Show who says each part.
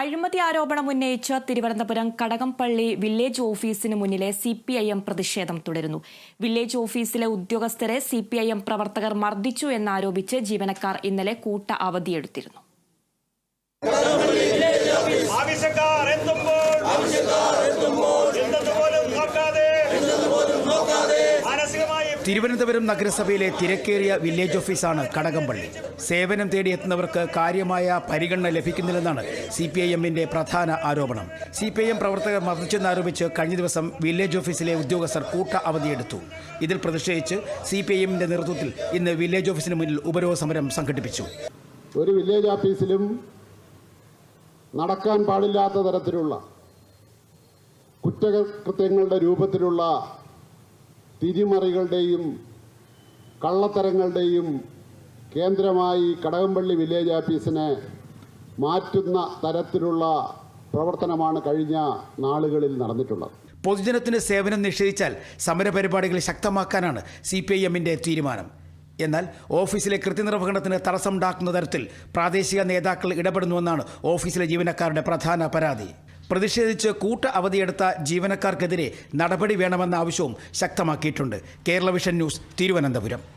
Speaker 1: അഴിമതി ആരോപണം ഉന്നയിച്ച് തിരുവനന്തപുരം കടകംപള്ളി വില്ലേജ് ഓഫീസിന് മുന്നിലെ സി പി ഐ എം പ്രതിഷേധം തുടരുന്നു. വില്ലേജ് ഓഫീസിലെ ഉദ്യോഗസ്ഥരെ സി പി ഐ എം പ്രവർത്തകർ മർദ്ദിച്ചു എന്നാരോപിച്ച് ജീവനക്കാർ ഇന്നലെ കൂട്ട അവധിയെടുത്തിരുന്നു.
Speaker 2: ആവശ്യക്കാർ
Speaker 3: തിരുവനന്തപുരം നഗരസഭയിലെ തിരക്കേറിയ വില്ലേജ് ഓഫീസാണ് കടകംപള്ളി. സേവനം തേടിയെത്തുന്നവർക്ക് കാര്യമായ പരിഗണന ലഭിക്കുന്നില്ലെന്നാണ് സി പി ഐ എമ്മിന്റെ പ്രധാന ആരോപണം. സി പി ഐ എം പ്രവർത്തകർ മർദ്ദിച്ചെന്നാരോപിച്ച് കഴിഞ്ഞ ദിവസം വില്ലേജ് ഓഫീസിലെ ഉദ്യോഗസ്ഥർ കൂട്ട അവധിയെടുത്തു. ഇതിൽ പ്രതിഷേധിച്ച് സി പി ഐ എമ്മിന്റെ നേതൃത്വത്തിൽ ഇന്ന് വില്ലേജ് ഓഫീസിന് മുന്നിൽ ഉപരോധ സമരം സംഘടിപ്പിച്ചു.
Speaker 4: ഒരു വില്ലേജ് ഓഫീസിലും നടക്കാൻ പാടില്ലാത്ത തരത്തിലുള്ള കുറ്റകൃത്യങ്ങളുടെ രൂപത്തിലുള്ള തിരിമറികളുടെയും കള്ളത്തരങ്ങളുടെയും കേന്ദ്രമായി കടകംപള്ളി വില്ലേജ് ഓഫീസിനെ മാറ്റുന്ന തരത്തിലുള്ള പ്രവർത്തനമാണ് കഴിഞ്ഞ നാളുകളിൽ നടന്നിട്ടുള്ളത്.
Speaker 3: പൊതുജനത്തിന് സേവനം നിഷേധിച്ചാൽ സമരപരിപാടികൾ ശക്തമാക്കാനാണ് സി പി ഐ എമ്മിന്റെ തീരുമാനം. എന്നാൽ ഓഫീസിലെ കൃത്യനിർവഹണത്തിന് തടസ്സമുണ്ടാക്കുന്ന തരത്തിൽ പ്രാദേശിക നേതാക്കൾ ഇടപെടുന്നുവെന്നാണ് ഓഫീസിലെ ജീവനക്കാരുടെ പ്രധാന പരാതി. പ്രതിഷേധിച്ച് കൂട്ട അവധിയെടുത്ത ജീവനക്കാർക്കെതിരെ നടപടി വേണമെന്ന ആവശ്യവും ശക്തമാക്കിയിട്ടുണ്ട്. Kerala vision news Thiruvananthapuram.